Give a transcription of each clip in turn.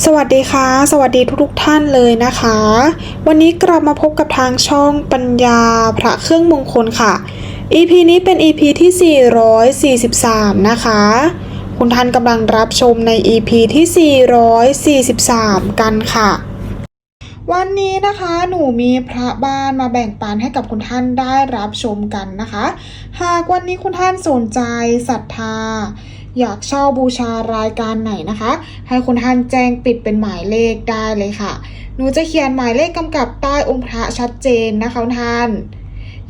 สวัสดีค่ะ สวัสดีทุกๆท่านเลยนะคะ วันนี้กลับมาพบกับทางช่องปัญญาพระเครื่องมงคลค่ะ EP นี้เป็น EP ที่ 443 นะคะ คุณท่านกำลังรับชมใน EP ที่ 443 กันค่ะ วันนี้นะคะหนูมีพระบ้านมาแบ่งปันให้กับคุณท่านได้รับชมกันนะคะ หากวันนี้คุณท่านสนใจศรัทธา อยากเช่าบูชารายการไหนนะคะ ให้คุณท่านแจ้งปิดเป็นหมายเลขได้เลยค่ะ หนูจะเขียนหมายเลขกำกับใต้องค์พระชัดเจนนะคะท่าน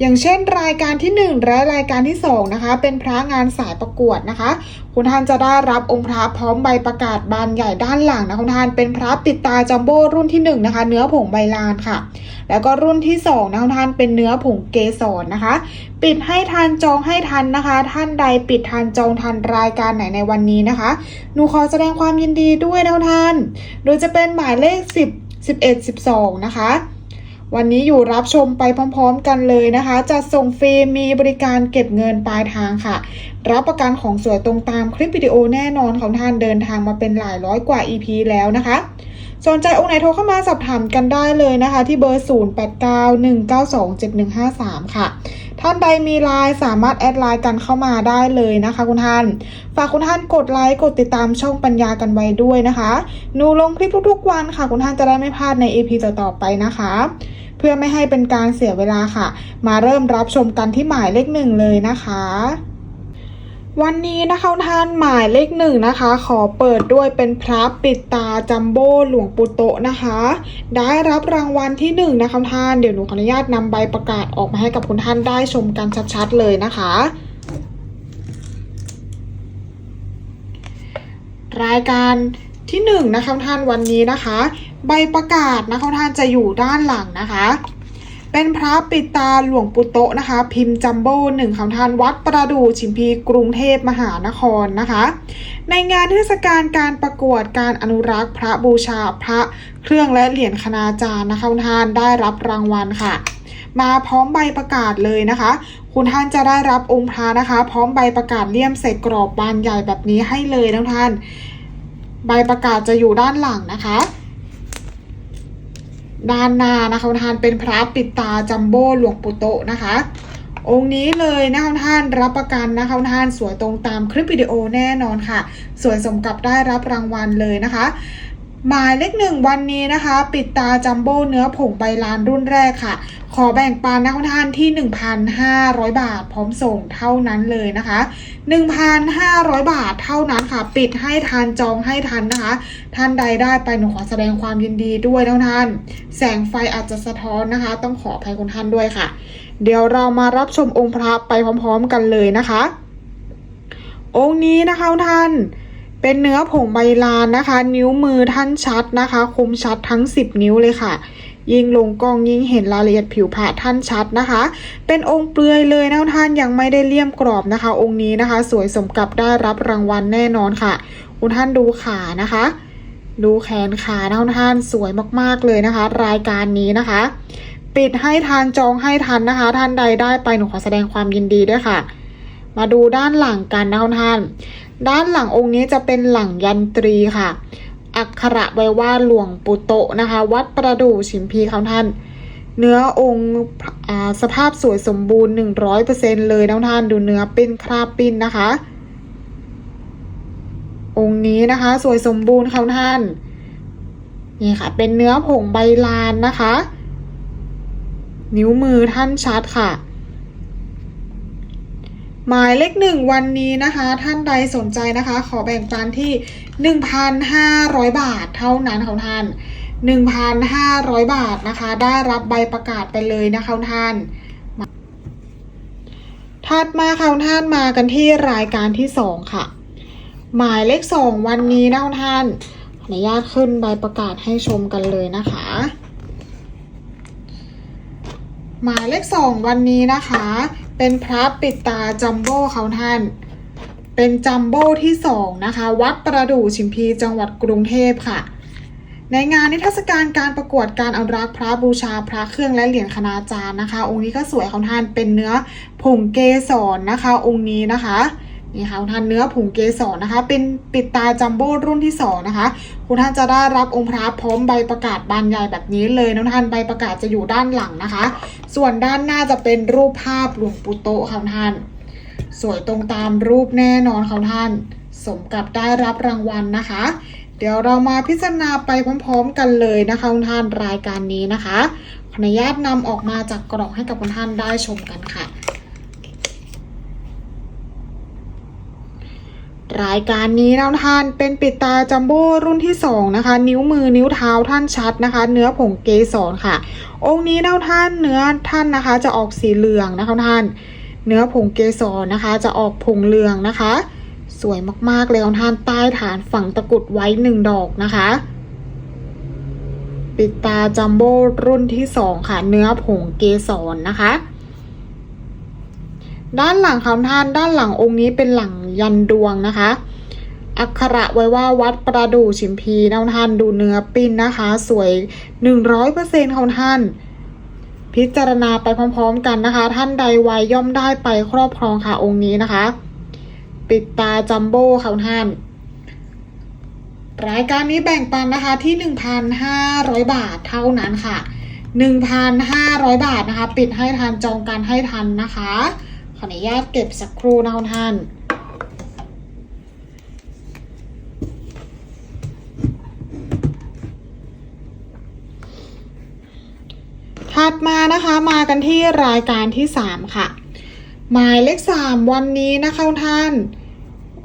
อย่างเช่นรายการที่ 1 และรายการที่2นะคะเป็นพระงานสายประกวดนะคะ คุณท่านจะได้รับองค์พระพร้อมใบประกาศบานใหญ่ด้านหลังนะคุณท่านเป็นพระปิดตาจัมโบ้รุ่นที่1นะคะเนื้อผงใบลานค่ะ แล้วก็รุ่นที่2นะคุณท่านเป็นเนื้อผงเกสรนะคะ ปิดให้ทันจองให้ทันนะคะ ท่านใดปิดทันจองทันรายการไหนในวันนี้นะคะหนูขอแสดงความยินดีด้วยนะคุณท่าน โดยจะเป็นหมายเลข 10 11 12 นะคะ วันนี้อยู่รับชมไปพร้อมๆกันเลยนะคะจัดส่งฟรีมีบริการเก็บเงินปลายทางค่ะ รับประกันของสวยตรงตามคลิปวิดีโอแน่นอนของท่านเดินทางมาเป็นหลายร้อยกว่า EP แล้วนะคะ สนใจองค์ไหนโทรเข้ามาสอบถามกันได้เลยนะคะ ที่เบอร์ 0891927153 ค่ะ ท่านใดมีไลน์สามารถแอดไลน์กันเข้ามาได้เลยนะคะคุณท่าน ฝากคุณท่านกดไลค์กดติดตามช่องปัญญากันไว้ด้วยนะคะหนูลงคลิปทุกๆวันค่ะ คุณท่านจะได้ไม่พลาดใน EP ต่อๆไปนะคะ เพื่อไม่ให้เป็นการเสียเวลาค่ะ มาเริ่มรับชมกันที่หมายเลขหนึ่งเลยนะคะ วันนี้นะคะท่านหมายเลขหนึ่งนะคะ ขอเปิดด้วยเป็นพระปิดตาจัมโบ้หลวงปู่โตนะคะ ได้รับรางวัลที่หนึ่งนะคะท่านเดี๋ยวหนูขออนุญาตนำใบประกาศออกมาให้กับคุณท่านได้ชมกันชัดๆเลยนะคะ รายการที่หนึ่งนะคะท่านวันนี้นะคะ ใบประกาศนะคะท่านจะอยู่ด้านหลังนะคะ เป็นพระปิดตาหลวงปู่โตะนะคะ พิมพ์จัมโบ้หนึ่งของทานวัดประดู่ชิมพีกรุงเทพมหานครนะคะ ในงานเทศกาลการประกวดการอนุรักษ์พระบูชาพระเครื่องและเหรียญคณาจารย์นะคะคุณท่านได้รับรางวัลค่ะ มาพร้อมใบประกาศเลยนะคะ คุณท่านจะได้รับองค์พระนะคะ พร้อมใบประกาศเลี่ยมใส่กรอบบานใหญ่แบบนี้ให้เลยนะท่าน ใบประกาศจะอยู่ด้านหลังนะคะ ด้านหน้านะคะท่านเป็นพระปิดตาจัมโบ้หลวงปู่โตนะคะ องค์นี้เลยนะคะท่านรับประกันนะคะท่านสวยตรงตามคลิปวิดีโอแน่นอนค่ะ สวยสมกับได้รับรางวัลเลยนะคะ หมายเลขหนึ่งวันนี้นะคะ ปิดตาจัมโบ้เนื้อผงใบลานรุ่นแรกค่ะ ขอแบ่งปันนะคุณท่านที่ 1,500 บาท พร้อมส่งเท่านั้นเลยนะคะ 1,500 บาทเท่านั้นค่ะ ปิดให้ทันจองให้ทันนะคะ ท่านใดได้ไปหนูขอแสดงความยินดีด้วยนะท่าน แสงไฟอาจจะสะท้อนนะคะ ต้องขออภัยคุณท่านด้วยค่ะ เดี๋ยวเรามารับชมองค์พระไปพร้อม ๆ กันเลยนะคะ องค์นี้นะคะท่าน เป็นเนื้อผงใบลานนะคะ นิ้วมือท่านชัดนะคะ คมชัดทั้ง 10 นิ้วเลยค่ะ ยิ่งลงกล้องยิ่งเห็นรายละเอียดผิวพระท่านชัดนะคะ เป็นองค์เปลือยเลยนะท่านยังไม่ได้เลี่ยมกรอบนะคะ องค์นี้นะคะ สวยสมกับได้รับรางวัลแน่นอนค่ะคุณท่านดูขานะคะ ดูแขนขานะท่านสวยมากๆเลยนะคะ รายการนี้นะคะ ปิดให้ทานจองให้ทันนะคะ ท่านใดได้ไปหนูขอแสดงความยินดีด้วยค่ะ มาดูด้านหลังกันนะท่าน ด้านหลังองค์นี้จะเป็นหลังยันตรีค่ะ อักขระไว้ว่าหลวงปู่โตะนะคะ วัดประดู่ชิมพีเขาท่าน เนื้อองค์อ่าสภาพสวยสมบูรณ์ 100%เลยนะท่านดูเนื้อเปิ้นคราบปิ้นนะคะ องค์นี้นะคะ สวยสมบูรณ์ค่ะท่าน นี่ค่ะ เป็นเนื้อผงใบลานนะคะ นิ้วมือท่านชัดค่ะ หมายเลขหนึ่งวันนี้นะคะ ท่านใดสนใจนะคะ ขอแบ่งปันที่ 1,500 บาทเท่านั้นของท่าน 1,500 บาทนะคะ ได้รับใบประกาศไปเลยนะคะท่านถัดมาค่ะท่านมากันที่รายการที่2ค่ะ หมายเลข2วันนี้นะท่านขออนุญาตขึ้นใบประกาศให้ชมกันเลยนะคะ หมายเลขสองวันนี้นะคะ เป็นพระปิดตาจัมโบ้เขาท่าน เป็นจัมโบ้ที่สองนะคะ วัดประดู่ชิมพีจังหวัดกรุงเทพค่ะ ในงานนิทรรศการการประกวดการอนุรักษ์พระบูชาพระเครื่องและเหรียญคณาจารย์นะคะ องค์นี้ก็สวยเขาท่านเป็นเนื้อผงเกสรนะคะ องค์นี้นะคะ นี่ค่ะคุณท่านเนื้อผงเกสรนะคะ เป็นปิดตาจัมโบ้รุ่นที่สองนะคะคุณท่านจะได้รับองค์พระพร้อมใบประกาศบานใหญ่แบบนี้เลยนะท่านใบประกาศจะอยู่ด้านหลังนะคะ ส่วนด้านหน้าจะเป็นรูปภาพหลวงปู่โตค่ะคุณท่าน สวยตรงตามรูปแน่นอนค่ะท่าน สมกับได้รับรางวัลนะคะ เดี๋ยวเรามาพิจารณาไปพร้อมๆกันเลยนะคะคุณท่านรายการนี้นะคะขออนุญาตนำออกมาจากกล่องให้กับคุณท่านได้ชมกันค่ะ รายการนี้นะท่านเป็นปิดตาจัมโบ้รุ่นที่สองนะคะ นิ้วมือนิ้วเท้าท่านชัดนะคะ เนื้อผงเกสรค่ะ องค์นี้นะท่านเนื้อท่านนะคะ จะออกสีเหลืองนะคะท่าน เนื้อผงเกสรนะคะ จะออกผงเหลืองนะคะ สวยมากๆเลยท่านใต้ฐานฝังตะกุดไว้หนึ่งดอกนะคะ ปิดตาจัมโบ้รุ่นที่สองค่ะ เนื้อผงเกสรนะคะ ด้านหลังของท่านด้านหลังองค์นี้เป็นหลัง ยันดวงนะคะ อักขระไว้ว่าวัดประดู่ชิมพีนะท่านดูเนื้อปิ้นนะคะ สวยหนึ่งร้อยเปอร์เซ็นต์ของท่าน พิจารณาไปพร้อมๆกันนะคะ ท่านใดไวย่อมได้ไปครอบครองค่ะองค์นี้นะคะ ปิดตาจัมโบ้ค่ะท่านรายการนี้แบ่งปันนะคะที่ 1,500 บาทเท่านั้นค่ะ 1,500 บาทนะคะ ปิดให้ทันจองกันให้ทันนะคะ ขออนุญาตเก็บสักครู่นะคุณท่าน ถัดมานะคะมากันที่รายการที่ 3 ค่ะ หมายเลข 3 วันนี้นะคะคุณท่าน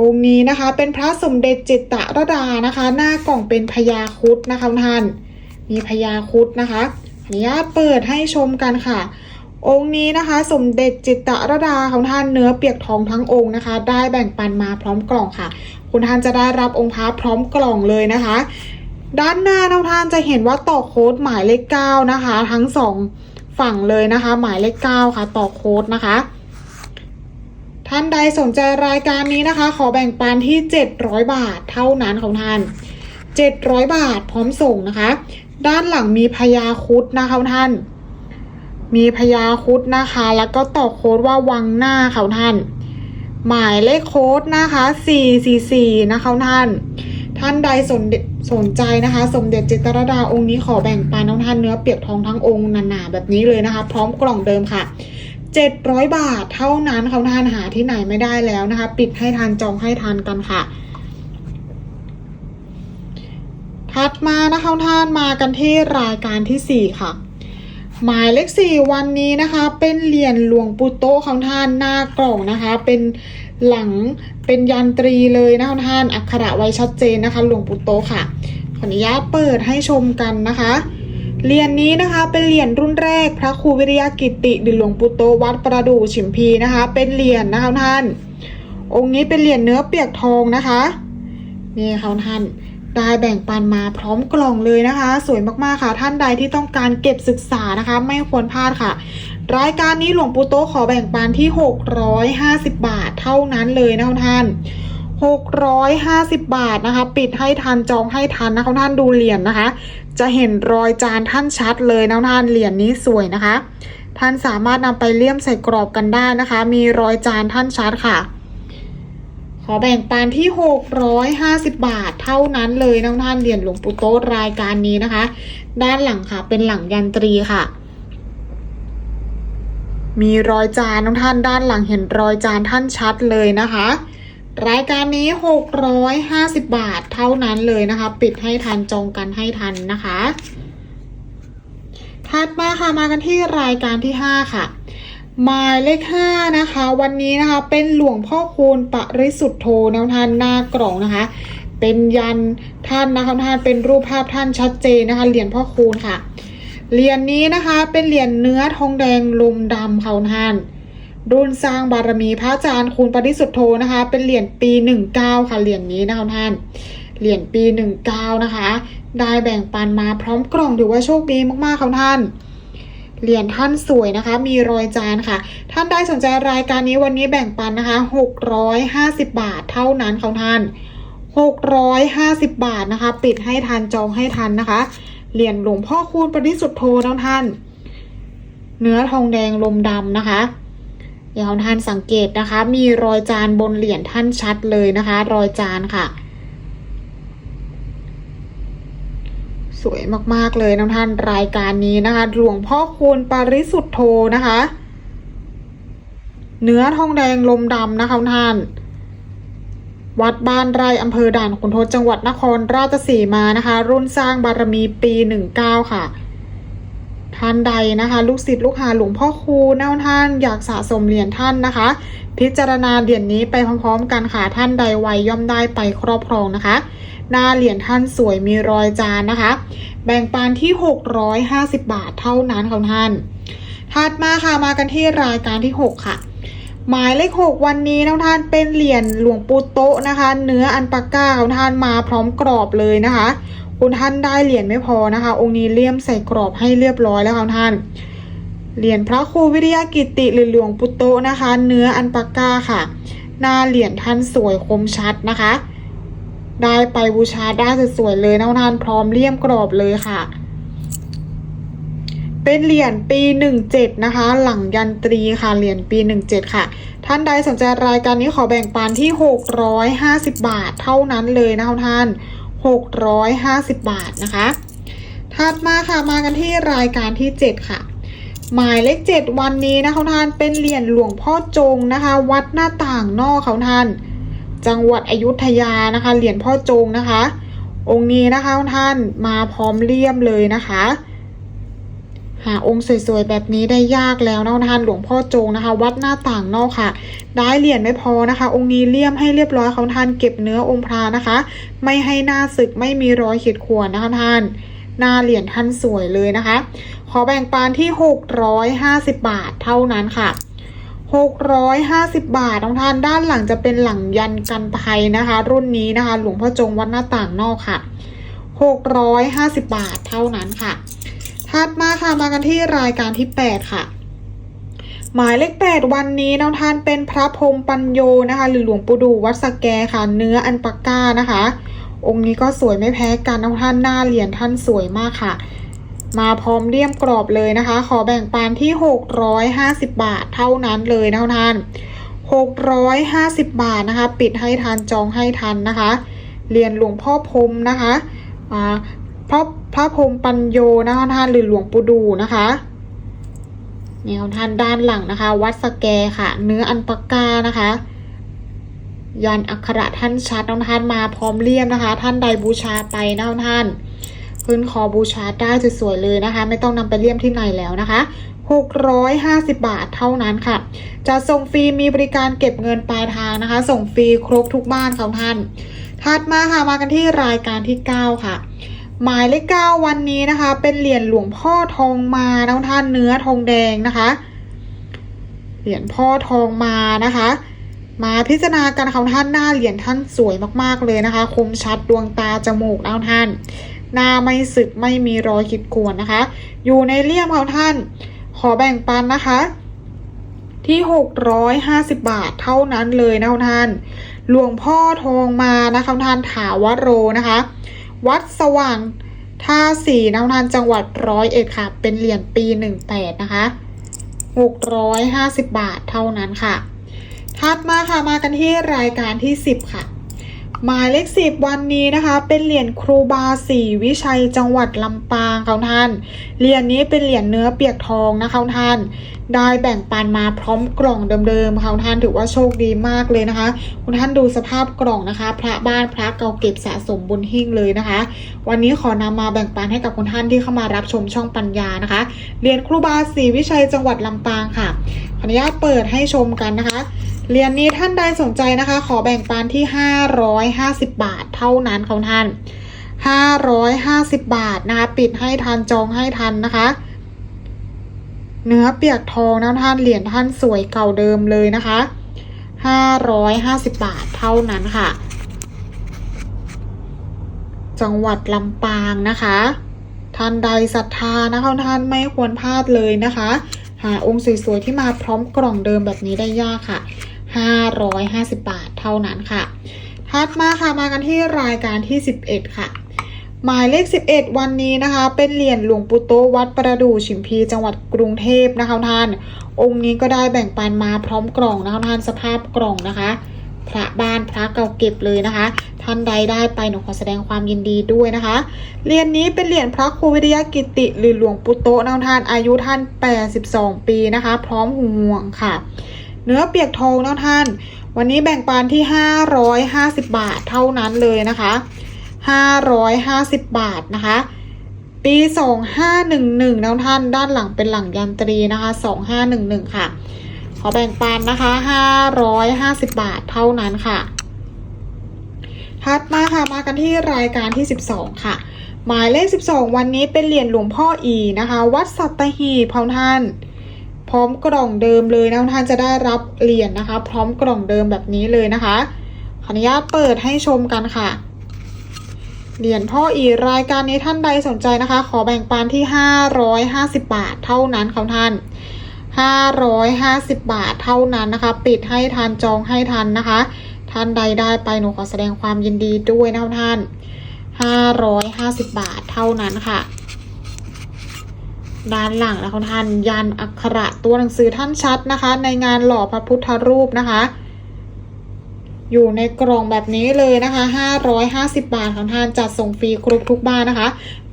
องค์นี้นะคะเป็นพระสมเด็จจิตตรดานะคะ หน้ากล่องเป็นพญาคุดนะคะท่าน มีพญาคุดนะคะออนุญาตเปิดให้ชมกันค่ะ องค์นี้นะคะ สมเด็จจิตตรดาของท่านเนื้อเปียกทองทั้งองค์นะคะ ได้แบ่งปันมาพร้อมกล่องค่ะ คุณท่านจะได้รับองค์พระพร้อมกล่องเลยนะคะ ด้านหน้าทุกท่านจะเห็นว่าต่อโค้ดหมายเลขเก้านะคะ ทั้งสองฝั่งเลยนะคะ หมายเลขเก้าค่ะ ต่อโค้ดนะคะ ท่านใดสนใจรายการนี้นะคะ ขอแบ่งปันที่700บาทเท่านั้นของท่าน700บาทพร้อมส่งนะคะ ด้านหลังมีพญาคุดนะคะท่าน มีพญาคุดนะคะ แล้วก็ต่อโค้ดว่าวังหน้าค่ะท่าน หมายเลขโค้ดนะคะ444นะคะท่าน ท่านใดสนสนใจนะคะ สมเด็จจิตรดาองค์นี้ขอแบ่งปันน้องท่านเนื้อเปียกทองทั้งองค์หนาๆแบบนี้เลยนะคะ พร้อมกล่องเดิมค่ะ 700 บาทเท่านั้นเขาทานหาที่ไหนไม่ได้แล้วนะคะ ปิดให้ทานจองให้ทานกันค่ะถัดมานะคะท่านมากันที่รายการที่ 4 ค่ะ หมายเลขสี่วันนี้นะคะ เป็นเหรียญหลวงปู่โตของท่านหน้ากล่องนะคะ เป็น หลังเป็นยันตรีเลยนะคะท่านอักขระไว้ชัดเจนนะคะหลวงปู่โตค่ะ ขออนุญาตเปิดให้ชมกันนะคะเหรียญนี้นะคะเป็นเหรียญรุ่นแรกพระครูวิริยกิติดิหลวงปู่โตวัดประดู่ฉิมพีนะคะ เป็นเหรียญนะคะท่าน องค์นี้เป็นเหรียญเนื้อเปียกทองนะคะนี่ค่ะท่านได้แบ่งปันมาพร้อมกล่องเลยนะคะ สวยมากๆค่ะ ท่านใดที่ต้องการเก็บศึกษานะคะ ไม่ควรพลาดค่ะ รายการนี้หลวงปู่โตขอแบ่งปันที่ 650 บาทเท่านั้นเลยนะคะท่าน 650 บาทนะคะ ปิดให้ทันจองให้ทันนะคะท่านดูเหรียญนะคะ จะเห็นรอยจานท่านชัดเลยนะท่านเหรียญนี้สวยนะคะ ท่านสามารถนำไปเลี่ยมใส่กรอบกันได้นะคะ มีรอยจานท่านชัดค่ะขอแบ่งปันที่ 650 บาทเท่านั้นเลยนะท่านเหรียญหลวงปู่โต๊ะรายการนี้นะคะ ด้านหลังค่ะเป็นหลังยันตรีค่ะ มีรอยจานน้องท่านด้านหลังเห็นรอยจานท่านชัดเลยนะคะ รายการนี้ 650 บาทเท่านั้นเลยนะคะ ปิดให้ทันจองกันให้ทันนะคะถัดมาค่ะมากันที่รายการที่ 5 ค่ะหมายเลข5นะคะ วันนี้นะคะเป็นหลวงพ่อคูณปริสุทธโธแนวท่านหน้ากล่องนะคะ เป็นยันท่านนะคะท่านเป็นรูปภาพท่านชัดเจนนะคะเหรียญพ่อคูณค่ะ เหรียญนี้นะคะเป็นเหรียญเนื้อทองแดงลุมดำเขาทาน รุ่นสร้างบารมีพระอาจารย์คูณปริสุทธโธนะคะ เป็นเหรียญปี 19 ค่ะเหรียญนี้นะคะท่านเหรียญปี 19 นะคะ ได้แบ่งปันมาพร้อมกล่องถือว่าโชคดีมากๆค่ะท่านเหรียญท่านสวยนะคะ มีรอยจานค่ะ ท่านได้สนใจรายการนี้วันนี้แบ่งปันนะคะ 650 บาทเท่านั้นของท่าน 650 บาทนะคะ ปิดให้ทันจองให้ทันนะคะ เหรียญหลวงพ่อคูณปริสุทธโธนะท่าน เนื้อทองแดงลมดำนะคะเดี๋ยวท่านสังเกตนะคะ มีรอยจานบนเหรียญท่านชัดเลยนะคะ รอยจานค่ะ สวยมากๆเลยนะท่านรายการนี้นะคะ หลวงพ่อคูณปริสุทธโธนะคะ เนื้อทองแดงลมดำนะคะท่าน วัดบ้านไร่อำเภอด่านขุนทดจังหวัดนครราชสีมานะคะ รุ่นสร้างบารมีปี 19 ค่ะ ท่านใดนะคะ ลูกศิษย์ลูกหาหลวงพ่อคูณนะท่านอยากสะสมเหรียญท่านนะคะ พิจารณาเหรียญนี้ไปพร้อมๆ กันค่ะท่านใดไวย่อมได้ไปครอบครองนะคะ หน้าเหรียญท่านสวยมีรอยจานนะคะ แบ่งปันที่ 650 บาทเท่านั้นค่ะท่านถัดมาค่ะมากันที่รายการที่ 6 ค่ะ หมายเลข 6 วันนี้นะท่านเป็นเหรียญหลวงปู่โตะนะคะ เนื้ออันปาก้าของท่านมาพร้อมกรอบเลยนะคะ คุณท่านได้เหรียญไม่พอนะคะ องค์นี้เลี่ยมใส่กรอบให้เรียบร้อยแล้วค่ะท่านเหรียญพระครูวิริยกิติหรือหลวงปู่โตะนะคะ เนื้ออันปาก้าค่ะ หน้าเหรียญท่านสวยคมชัดนะคะ ได้ไปบูชาได้สวยๆเลยนะท่านพร้อมเลี่ยมกรอบเลยค่ะ เป็นเหรียญปี 17 นะคะ หลังยันตรีค่ะ เหรียญปี 17 ค่ะ ท่านใดสนใจรายการนี้ขอแบ่งปันที่ 650 บาทเท่านั้นเลยนะคะท่าน 650 บาทนะคะ ถัดมาค่ะมากันที่รายการที่ 7 ค่ะ หมายเลข 7 วันนี้นะคะท่านเป็นเหรียญหลวงพ่อจงนะคะ วัดหน้าต่างนอกเขาท่าน จังหวัดอยุธยานะคะ เหรียญพ่อจงนะคะ องค์นี้นะคะท่านมาพร้อมเลี่ยมเลยนะคะ หาองค์สวยๆแบบนี้ได้ยากแล้วนะท่านหลวงพ่อโจงนะคะ วัดหน้าต่างนอกค่ะ ได้เหรียญไม่พอนะคะ องค์นี้เลี่ยมให้เรียบร้อยเขาท่านเก็บเนื้อองค์พระนะคะ ไม่ให้หน้าศึกไม่มีรอยขีดข่วนนะคะท่านหน้าเหรียญท่านสวยเลยนะคะ ขอแบ่งปันที่ 650 บาทเท่านั้นค่ะ 650 บาทน้องท่านด้านหลังจะเป็นหลังยันกันภัยนะคะ รุ่นนี้นะคะ หลวงพ่อจงวัดหน้าต่างนอกค่ะ 650 บาทเท่านั้นค่ะ ถัดมาค่ะมากันที่รายการที่ 8 ค่ะ หมายเลข 8 วันนี้น้องท่านเป็นพระพรมปัญโยนะคะ หรือหลวงปู่ดูวัดสแกค่ะ เนื้ออันปาก้านะคะ องค์นี้ก็สวยไม่แพ้กันน้องท่านหน้าเหรียญท่านสวยมากค่ะ มาพร้อมเลี่ยมกรอบเลยนะคะ ขอแบ่งปันที่ 650 บาทเท่านั้นเลยนะท่าน650 บาทนะคะ ปิดให้ทันจองให้ทันนะคะเหรียญหลวงพ่อพรมนะคะอ่าพระพ ระพรมปัญโยนะคะท่านหรือหลวงปู่ดูนะคะนี่ของท่านด้านหลังนะคะ วัดสแกค่ะ เนื้ออันปากกานะคะยันอักขระท่านชัดน้องท่านมาพร้อมเลี่ยมนะคะ ท่านใดบูชาไปนะน้องท่าน พื้นคอบูชาได้สวยๆเลยนะคะ ไม่ต้องนำไปเลี่ยมที่ไหนแล้วนะคะ650 บาทเท่านั้นค่ะ จะส่งฟรีมีบริการเก็บเงินปลายทางนะคะ ส่งฟรีครบทุกบ้านค่ะท่าน ถัดมาค่ะมากันที่รายการที่ 9 ค่ะ หมายเลขเก้าวันนี้นะคะ เป็นเหรียญหลวงพ่อทองมาน้องท่านเนื้อทองแดงนะคะ เหรียญพ่อทองมานะคะ มาพิจารณากันค่ะท่านหน้าเหรียญท่านสวยมากๆเลยนะคะ คมชัดดวงตาจมูกนะท่าน หน้าไม่สึกไม่มีรอยขีดข่วนนะคะ อยู่ในเลี่ยมค่ะท่าน ขอแบ่งปันนะคะ ที่650บาทเท่านั้นเลยนะท่าน หลวงพ่อทองมานะคะท่านถาวโรนะคะ วัดสว่างท่าสีน้ำทานจังหวัดร้อยเอ็ดค่ะ เป็นเหรียญปี18นะคะ650บาทเท่านั้นค่ะ ถัดมาค่ะมากันที่รายการที่10ค่ะ หมายเลขสิบวันนี้นะคะ เป็นเหรียญครูบาสีวิชัยจังหวัดลำปางค่ะท่าน เหรียญนี้เป็นเหรียญเนื้อเปียกทองนะคะท่าน ได้แบ่งปันมาพร้อมกล่องเดิมๆค่ะท่านถือว่าโชคดีมากเลยนะคะ คุณท่านดูสภาพกล่องนะคะ พระบ้านพระเก่าเก็บสะสมบนหิ้งเลยนะคะ วันนี้ขอนำมาแบ่งปันให้กับคุณท่านที่เข้ามารับชมช่องปัญญานะคะ เหรียญครูบาศรีวิชัยจังหวัดลำปางค่ะขออนุญาตเปิดให้ชมกันนะคะ เหรียญนี้ท่านใดสนใจนะคะ ขอแบ่งปันที่ 550 บาทเท่านั้นค่ะท่าน 550 บาทนะคะ ปิดให้ทันจองให้ทันนะคะ เนื้อเปียกทองนะท่านเหรียญท่านสวยเก่าเดิมเลยนะคะ 550 บาทเท่านั้นค่ะ จังหวัดลำปางนะคะท่านใดศรัทธานะคะท่านไม่ควรพลาดเลยนะคะ หาองค์สวยๆที่มาพร้อมกล่องเดิมแบบนี้ได้ยากค่ะ 550 บาทเท่านั้นค่ะ ถัดมาค่ะมากันที่รายการที่ 11 ค่ะหมายเลข 11 วันนี้นะคะ เป็นเหรียญหลวงปู่โตวัดประดู่ฉิมพีจังหวัดกรุงเทพนะคะท่าน องค์นี้ก็ได้แบ่งปันมาพร้อมกล่องนะคะท่านสภาพกล่องนะคะ พระบ้านพระเก่าเก็บเลยนะคะ ท่านใดได้ไปหนูขอแสดงความยินดีด้วยนะคะเหรียญนนี้เป็นเหรียญพระครูวิทยากิติ หรือหลวงปู่โตนะคะท่านอายุท่าน 82 ปีนะคะ พร้อมห่วงค่ะ เนื้อเปียกทองนะท่าน วันนี้แบ่งปันที่ 550 บาทเท่านั้นเลยนะคะ 550 บาทนะคะ ปี 2511นะท่าน ด้านหลังเป็นหลังยันตรีนะคะ 2511 ค่ะ ขอแบ่งปันนะคะ 550 บาทเท่านั้นค่ะถัดมาค่ะมากันที่รายการที่ 12 ค่ะ หมายเลข 12 วันนี้เป็นเหรียญหลวงพ่ออีนะคะ วัดสัตหีบพท่าน พร้อมกล่องเดิมเลยนะท่านจะได้รับเหรียญนะคะ พร้อมกล่องเดิมแบบนี้เลยนะคะขออนุญาตเปิดให้ชมกันค่ะเหรียญพ่ออีรายการนี้ท่านใดสนใจนะคะ ขอแบ่งปันที่ 550 บาทเท่านั้นค่ะท่าน 550 บาทเท่านั้นนะคะ ปิดให้ทันจองให้ทันนะคะ ท่านใดได้ไปหนูขอแสดงความยินดีด้วยนะท่าน 550 บาทเท่านั้นค่ะ ด้านหลังนะคะท่านยันอักขระตัวหนังสือท่านชัดนะคะ ในงานหล่อพระพุทธรูปนะคะ อยู่ในกล่องแบบนี้เลยนะคะ 550 บาทของท่านจัดส่งฟรีครบทุกบ้านนะคะ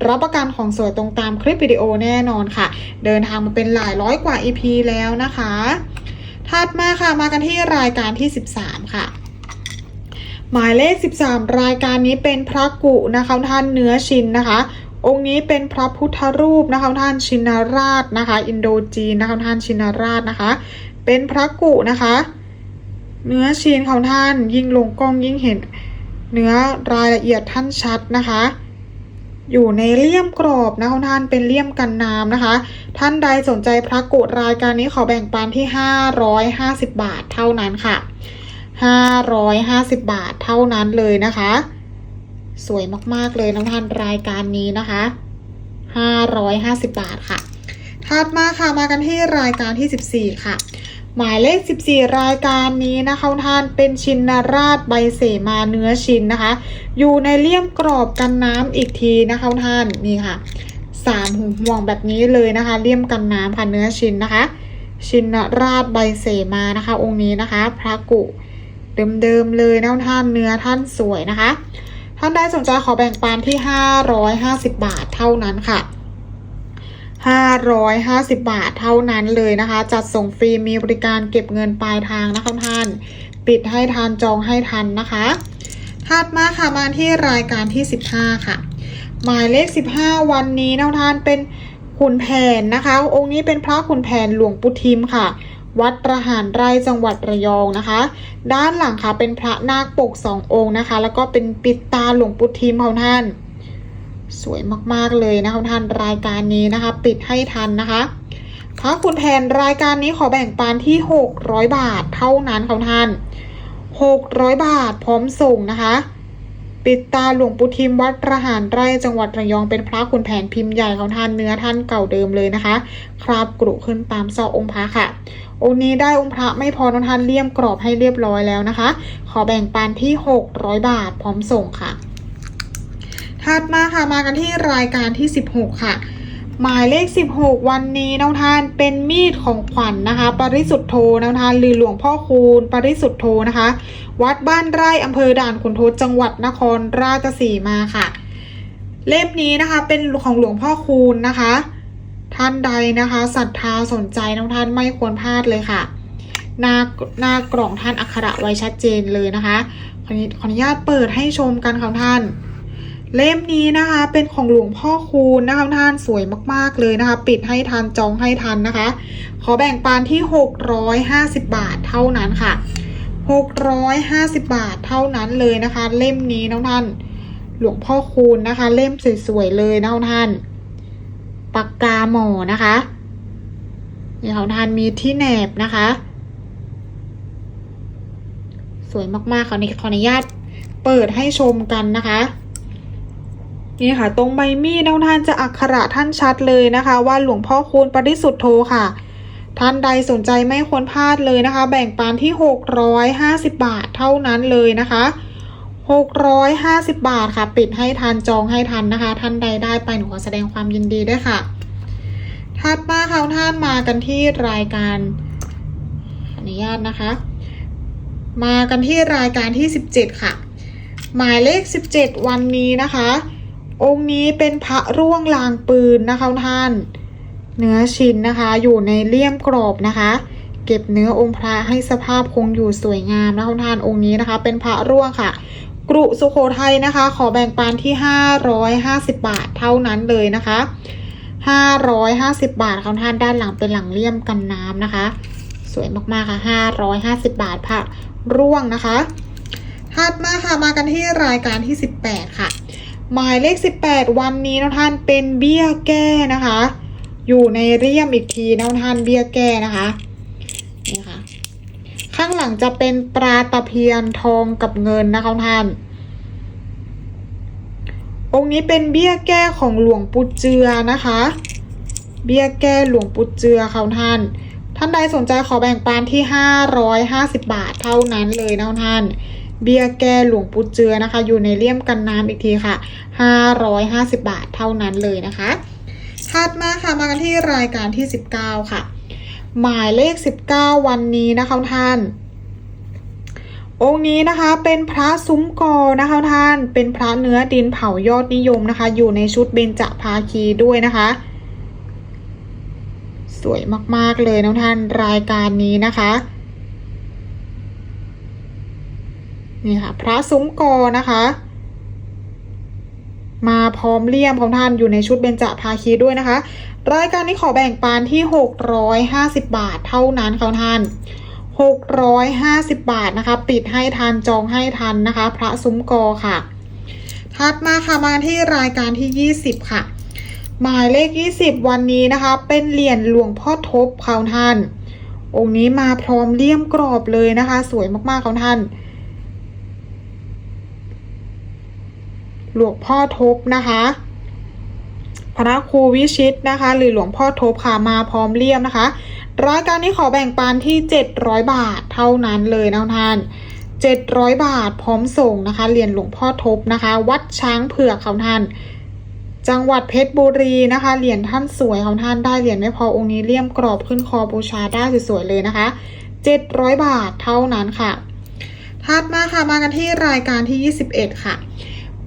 รับประกันของสวยตรงตามคลิปวิดีโอแน่นอนค่ะ เดินทางมาเป็นหลายร้อยกว่า EP แล้วนะคะถัดมาค่ะมากันที่รายการที่ 13 ค่ะหมายเลข 13 รายการนี้เป็นพระกุนะคะท่านเนื้อชินนะคะ องค์นี้เป็นพระพุทธรูปนะคะท่านชินราชนะคะ อินโดจีนนะคะท่านชินราชนะคะ เป็นพระกุนะคะ เนื้อชีนของท่านยิ่งลงกล้องยิ่งเห็นเนื้อรายละเอียดท่านชัดนะคะ อยู่ในเลี่ยมกรอบนะคะท่านเป็นเลี่ยมกันน้ำนะคะ ท่านใดสนใจพระกุรายการนี้ขอแบ่งปันที่ 550 บาทเท่านั้นค่ะ 550 บาทเท่านั้นเลยนะคะ สวยมากๆเลยน้องท่านรายการนี้นะคะ550 บาทค่ะ ถัดมาค่ะมากันที่รายการที่ 14 ค่ะ หมายเลข 14 รายการนี้นะคะท่านเป็นชินราชใบเสมาเนื้อชินนะคะ อยู่ในเลี่ยมกรอบกันน้ำอีกทีนะคะท่านนี่ค่ะสามหูห่วงแบบนี้เลยนะคะ เลี่ยมกันน้ำค่ะเนื้อชินนะคะ ชินราชใบเสมานะคะ องค์นี้นะคะ พระกุเดิมๆเลยนะท่านเนื้อท่านสวยนะคะ ท่านใดสนใจขอแบ่งปันที่ 550 บาทเท่านั้นค่ะ 550 บาทเท่านั้นเลยนะคะ จัดส่งฟรีมีบริการเก็บเงินปลายทางนะคะท่าน ปิดให้ทันจองให้ทันนะคะถัดมาค่ะมาที่รายการที่ 15 ค่ะ หมายเลข 15 วันนี้นะท่านเป็นขุนแผนนะคะ องค์นี้เป็นพระขุนแผนหลวงปู่ทิมค่ะ วัดประหารไร่จังหวัดระยองนะคะ ด้านหลังค่ะเป็นพระนาคปกสององค์นะคะ แล้วก็เป็นปิดตาหลวงปู่ทิมของท่าน สวยมากๆเลยนะคะท่านรายการนี้นะคะ ปิดให้ทันนะคะพระคุณแผนรายการนี้ขอแบ่งปันที่ 600 บาทเท่านั้นค่ะท่าน 600 บาทพร้อมส่งนะคะ ปิดตาหลวงปู่ทิมวัดระหารไร่จังหวัดระยองเป็นพระขุนแผนพิมพ์ใหญ่ของท่านเนื้อท่านเก่าเดิมเลยนะคะ คราบกรุขึ้นตามซอกองค์พระค่ะ องค์นี้ได้องค์พระไม่พอน้องท่านเลี่ยมกรอบให้เรียบร้อยแล้วนะคะ ขอแบ่งปันที่ 600 บาทพร้อมส่งค่ะถัดมาค่ะมากันที่รายการที่ 16 ค่ะ หมายเลข 16 วันนี้น้องท่านเป็นมีดของขวัญนนะคะ ปริสุทธโธน้องท่านหรือหลวงพ่อคูณ ปริสุทธโธนะคะ วัดบ้านไร่อำเภอด่านขุนทดจังหวัดนครราชสีมาค่ะ เล่มนี้นะคะเป็นของหลวงพ่อคูณนะคะ ท่านใดนะคะศรัทธาสนใจน้องท่านไม่ควรพลาดเลยค่ะ หน้าหน้ากล่องท่านอักขระไว้ชัดเจนเลยนะคะขอขออนุญาตเปิดให้ชมกันค่ะท่าน เล่มนี้นะคะเป็นของหลวงพ่อคูณนะคะท่านสวยมากๆเลยนะคะ ปิดให้ทันจองให้ทันนะคะ ขอแบ่งปันที่ 650 บาทเท่านั้นค่ะ 650 บาทเท่านั้นเลยนะคะ เล่มนี้น้องท่านหลวงพ่อคูณนะคะ เล่มสวยๆเลยนะท่านปากกาหมอนะคะนี่ของท่านมีที่แหนบนะคะ สวยมากๆขอนี้ขออนุญาตเปิดให้ชมกันนะคะ นี่ค่ะ ตรงใบมีดน้องท่านจะอักขระท่านชัดเลยนะคะ ว่าหลวงพ่อคูณปริสุทธโธค่ะ ท่านใดสนใจไม่ควรพลาดเลยนะคะ แบ่งปันที่ 650 บาทเท่านั้นเลยนะคะ650 บาทค่ะ ปิดให้ทันจองให้ทันนะคะ ท่านใดได้ไปหนูขอแสดงความยินดีด้วยค่ะถัดมาค่ะท่านมากันที่รายการออนุญาตนะคะ มากันที่รายการที่ 17 ค่ะ หมายเลข 17 วันนี้นะคะ องค์นี้เป็นพระร่วงลางปืนนะคะท่าน เนื้อชิ้นนะคะ อยู่ในเลี่ยมกรอบนะคะ เก็บเนื้อองค์พระให้สภาพคงอยู่สวยงามนะคะท่านองค์นี้นะคะ เป็นพระร่วงค่ะ กรุสุโขทัยนะคะ ขอแบ่งปันที่ 550 บาทเท่านั้นเลยนะคะ550 บาทค่ะท่านด้านหลังเป็นหลังเลี่ยมกันน้ำนะคะ สวยมากๆค่ะ 550 บาทพระร่วงนะคะถัดมาค่ะมากันที่รายการที่ 18 ค่ะ หมายเลข 18 วันนี้นะท่านเป็นเบี้ยแก้นะคะ อยู่ในเรียมอีกทีนะท่านเบี้ยแก้นะคะนี่ค่ะข้างหลังจะเป็นปลาตะเพียนทองกับเงินนะคะท่าน องค์นี้เป็นเบี้ยแก้ของหลวงปู่เจือนะคะ เบี้ยแก้หลวงปู่เจือค่ะท่าน ท่านใดสนใจขอแบ่งปันที่ 550 บาทเท่านั้นเลยนะท่าน เบี้ยแก้หลวงปู่เจือนะคะ อยู่ในเลี่ยมกันน้ำอีกทีค่ะ 550 บาทเท่านั้นเลยนะคะถัดมาค่ะมากันที่รายการที่ 19 ค่ะ หมายเลข 19 วันนี้นะคะท่าน องค์นี้นะคะเป็นพระซุ้มกอนะคะท่าน เป็นพระเนื้อดินเผายอดนิยมนะคะ อยู่ในชุดเบญจภาคีด้วยนะคะ สวยมากๆเลยนะท่านรายการนี้นะคะ นี่ค่ะ พระซุ้มกอนะคะ มาพร้อมเลี่ยมของท่านอยู่ในชุดเบญจภาคีด้วยนะคะ รายการนี้ขอแบ่งปันที่ 650 บาทเท่านั้นค่ะท่าน 650 บาทนะคะ ปิดให้ทันจองให้ทันนะคะ พระซุ้มกอค่ะ ถัดมาค่ะมาที่รายการที่ 20 ค่ะ หมายเลข 20 วันนี้นะคะ เป็นเหรียญหลวงพ่อทบค่ะท่านองค์นี้มาพร้อมเลี่ยมกรอบเลยนะคะ สวยมากๆค่ะท่าน หลวงพ่อทบนะคะพระครูวิชิตนะคะ หรือหลวงพ่อทบค่ะมาพร้อมเลี่ยมนะคะ รายการนี้ขอแบ่งปันที่ 700 บาทเท่านั้นเลยนะท่าน700 บาทพร้อมส่งนะคะเหรียญหลวงพ่อทบนะคะ วัดช้างเผือกของท่าน จังหวัดเพชรบุรีนะคะเหรียญท่านสวยของท่านได้เหรียญไม่พอองค์นี้เลี่ยมกรอบขึ้นคอบูชาได้สวยๆเลยนะคะ 700 บาทเท่านั้นค่ะถัดมาค่ะมากันที่รายการที่ 21 ค่ะ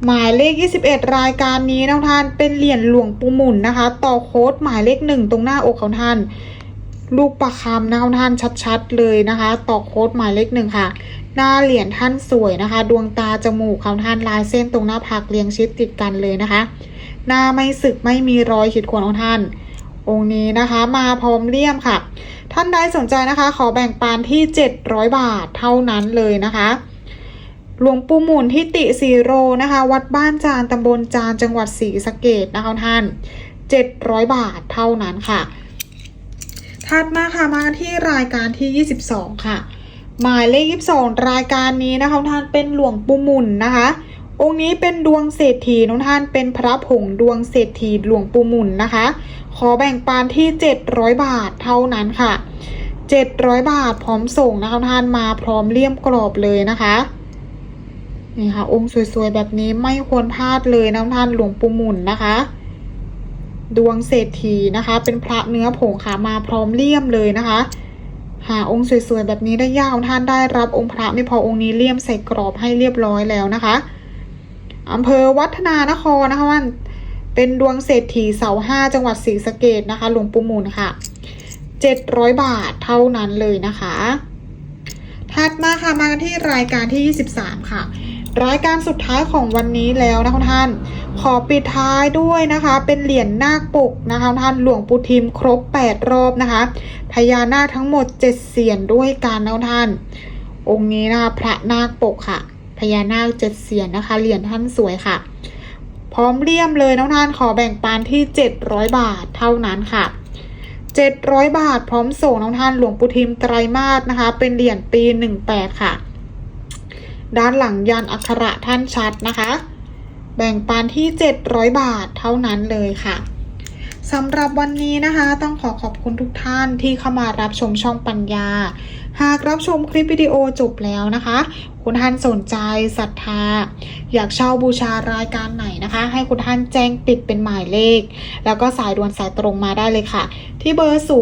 หมายเลข 21 รายการนี้นะท่านเป็นเหรียญหลวงปู่หมุนนะคะ ต่อโค้ดหมายเลขหนึ่งตรงหน้าอกของท่าน ลูกประคำนะคะท่านชัดๆเลยนะคะ ต่อโค้ดหมายเลขหนึ่งค่ะ หน้าเหรียญท่านสวยนะคะ ดวงตาจมูกของท่านลายเส้นตรงหน้าผากเรียงชิดติดกันเลยนะคะ หน้าไม่สึกไม่มีรอยขีดข่วนของท่าน องค์นี้นะคะ มาพร้อมเลี่ยมค่ะ ท่านใดสนใจนะคะ ขอแบ่งปันที่ 700 บาทเท่านั้นเลยนะคะ หลวงปู่หมุนทิติสีโรนะคะ วัดบ้านจานตำบลจานจังหวัดศรีสะเกดนะคะท่าน 700 บาทเท่านั้นค่ะ ถัดมาค่ะมาที่รายการที่ 22 ค่ะ หมายเลข 22 รายการนี้นะคะท่านเป็นหลวงปู่หมุนนะคะ องค์นี้เป็นดวงเศรษฐีน้องท่านเป็นพระผงดวงเศรษฐีหลวงปู่หมุนนะคะ ขอแบ่งปันที่ 700 บาทเท่านั้นค่ะ 700 บาทพร้อมส่งนะคะท่านมาพร้อมเลี่ยมกรอบเลยนะคะ นี่ค่ะ องค์สวยๆ แบบนี้ไม่ควรพลาดเลยนะท่านหลวงปู่หมุนนะคะ ดวงเศรษฐีนะคะ เป็นพระเนื้อผงค่ะมาพร้อมเลี่ยมเลยนะคะ หาองค์สวยๆ แบบนี้ได้ยากท่านได้รับองค์พระไม่พอองค์นี้เลี่ยมใส่กรอบให้เรียบร้อยแล้วนะคะอำเภอวัฒนานครนะคะวันเป็นดวงเศรษฐีเสาห้าจังหวัดศรีสะเกดนะคะหลวงปู่หมุนค่ะเจ็ดร้อยบาทเท่านั้นเลยนะคะ ถัดมาค่ะมากันที่รายการที่ 23 ค่ะ รายการสุดท้ายของวันนี้แล้วนะคะท่าน ขอปิดท้ายด้วยนะคะ เป็นเหรียญนาคปกนะคะท่านหลวงปู่ทิมครบ 8 รอบนะคะพญานาคทั้งหมด 7 เสียนด้วยกันนะท่าน องค์นี้นะคะพระนาคปกค่ะพญานาคเจ็ดเสียนนะคะเหรียญท่านสวยค่ะ พร้อมเลี่ยมเลยน้องท่านขอแบ่งปันที่ 700 บาทเท่านั้นค่ะ 700 บาทพร้อมส่งน้องท่านหลวงปู่ทิมไตรมาสนะคะ เป็นเหรียญปี 18 ค่ะ ด้านหลังยันอักขระท่านชัดนะคะ แบ่งปันที่ 700 บาทเท่านั้นเลยค่ะสำหรับวันนี้นะคะ ต้องขอขอบคุณทุกท่านที่เข้ามารับชมช่องปัญญา หากรับชมคลิปวิดีโอจบแล้วนะคะ คุณท่านสนใจศรัทธา อยากเช่าบูชารายการไหนนะคะ ให้คุณท่านแจ้งติดเป็นหมายเลข แล้วก็สายด่วนสายตรงมาได้เลยค่ะ ที่เบอร์ 0891927153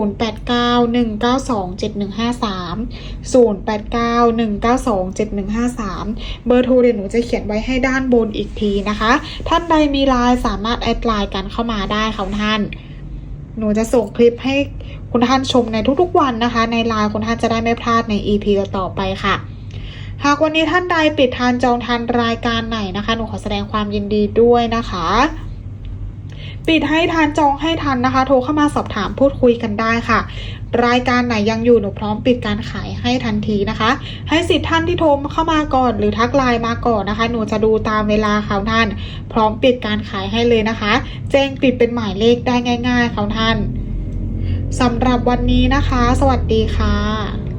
0891927153 เบอร์โทรเดี๋ยวหนูจะเขียนไว้ให้ด้านบนอีกทีนะคะ ท่านใดมีไลน์สามารถแอดไลน์กันเข้ามาได้ค่ะท่าน หนูจะส่งคลิปให้คุณท่านชมในทุกๆวันนะคะ ในไลน์คุณท่านจะได้ไม่พลาดใน EP ต่อไปค่ะ หากวันนี้ท่านใดปิดทานจองทานรายการไหนนะคะ หนูขอแสดงความยินดีด้วยนะคะ ปิดให้ทานจองให้ทันนะคะ โทรเข้ามาสอบถามพูดคุยกันได้ค่ะ รายการไหนยังอยู่หนูพร้อมปิดการขายให้ทันทีนะคะ ให้สิทธิ์ท่านที่โทรเข้ามาก่อน หรือทักไลน์มาก่อนนะคะ หนูจะดูตามเวลาเขาท่าน พร้อมปิดการขายให้เลยนะคะ แจ้งปิดเป็นหมายเลขได้ง่าย ๆเขาท่านสำหรับวันนี้นะคะ สวัสดีค่ะ